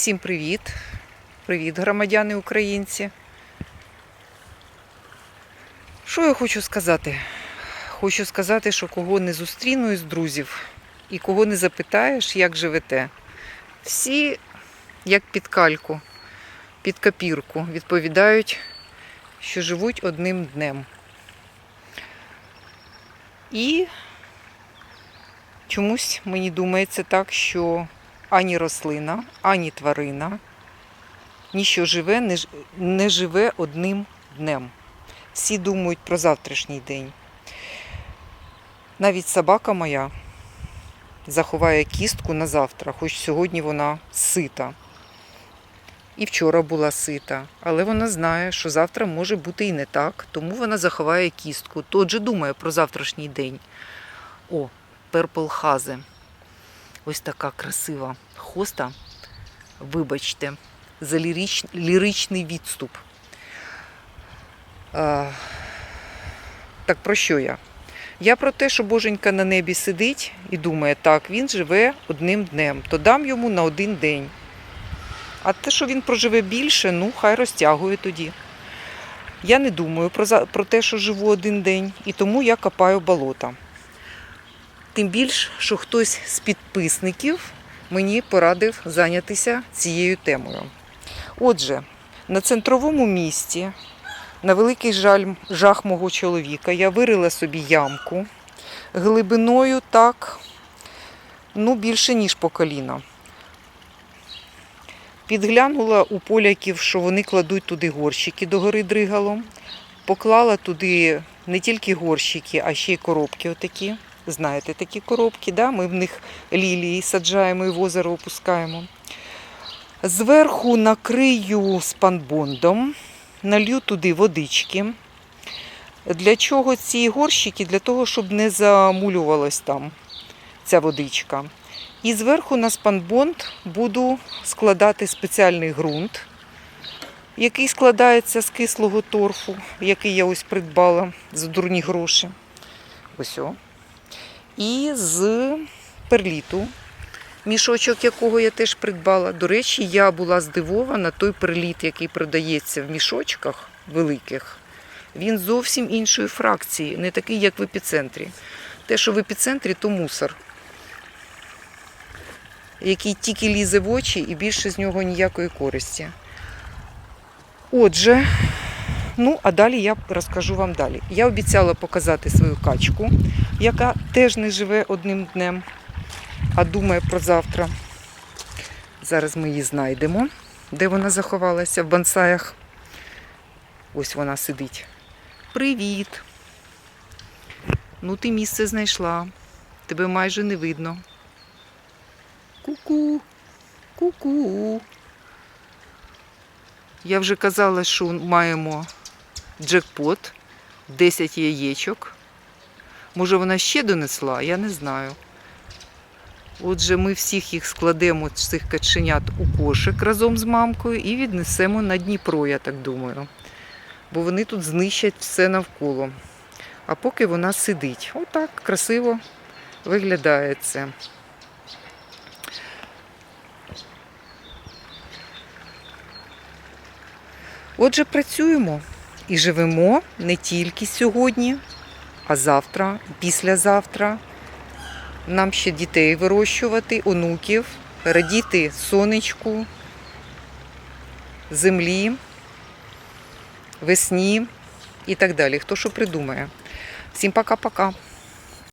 Всім привіт! Привіт, громадяни українці. Що я хочу сказати? Хочу сказати, що кого не зустріну із друзів і кого не запитаєш, як живете. Всі, як під кальку, під копірку, відповідають, що живуть одним днем. І чомусь мені думається так, що ані рослина, ані тварина, ніщо живе не, живе одним днем. Всі думають про завтрашній день. Навіть собака моя заховає кістку на завтра, хоч сьогодні вона сита. І вчора була сита, але вона знає, що завтра може бути і не так, тому вона заховає кістку. Тот же думає про завтрашній день. О, Purple Хазе. Ось така красива хоста. Вибачте, за лірич... ліричний відступ. А, так про що я? Я про те, що Боженька на небі сидить і думає, так, він живе одним днем, то дам йому на один день. А те, що він проживе більше, ну хай розтягує тоді. Я не думаю про, про те, що живу один день, і тому я копаю болота. Тим більш, що хтось з підписників мені порадив зайнятися цією темою. Отже, на центровому місці, на великий жаль, жах мого чоловіка, я вирила собі ямку глибиною так, ну, більше, ніж по коліна. Підглянула у поляків, що вони кладуть туди горщики до гори дригалом. Поклала туди не тільки горщики, а ще й коробки отакі. Знаєте, такі коробки, да? ми в них лілії саджаємо і в озеро опускаємо. Зверху накрию спанбондом, налью туди водички. Для чого ці горщики? Для того, щоб не замулювалась там ця водичка. І зверху на спанбонд буду складати спеціальний ґрунт, який складається з кислого торфу, який я ось придбала за дурні гроші. Ось о. І з перліту, мішочок якого я теж придбала. До речі, я була здивована, той перліт, який продається в мішочках великих, він зовсім іншої фракції, не такий, як в епіцентрі. Те, що в епіцентрі, то мусор, який тільки лізе в очі і більше з нього ніякої користі. Отже, ну а далі я розкажу вам далі. Я обіцяла показати свою качку, яка теж не живе одним днем, а думає про завтра. Зараз ми її знайдемо. Де вона заховалася? В бонсаях. Ось вона сидить. Привіт! Ну, ти місце знайшла. Тебе майже не видно. Ку-ку. Ку-ку. Я вже казала, що маємо джекпот, 10 яєчок. Може, вона ще донесла, я не знаю. Отже, ми всіх їх складемо, цих каченят у кошик разом з мамкою і віднесемо на Дніпро, я так думаю. Бо вони тут знищать все навколо. А поки вона сидить. Отак красиво виглядає це. Отже, працюємо і живемо не тільки сьогодні, а завтра, післязавтра. Нам ще дітей вирощувати, онуків, радіти сонечку, землі, весні і так далі. Хто що придумає. Всім пока-пока.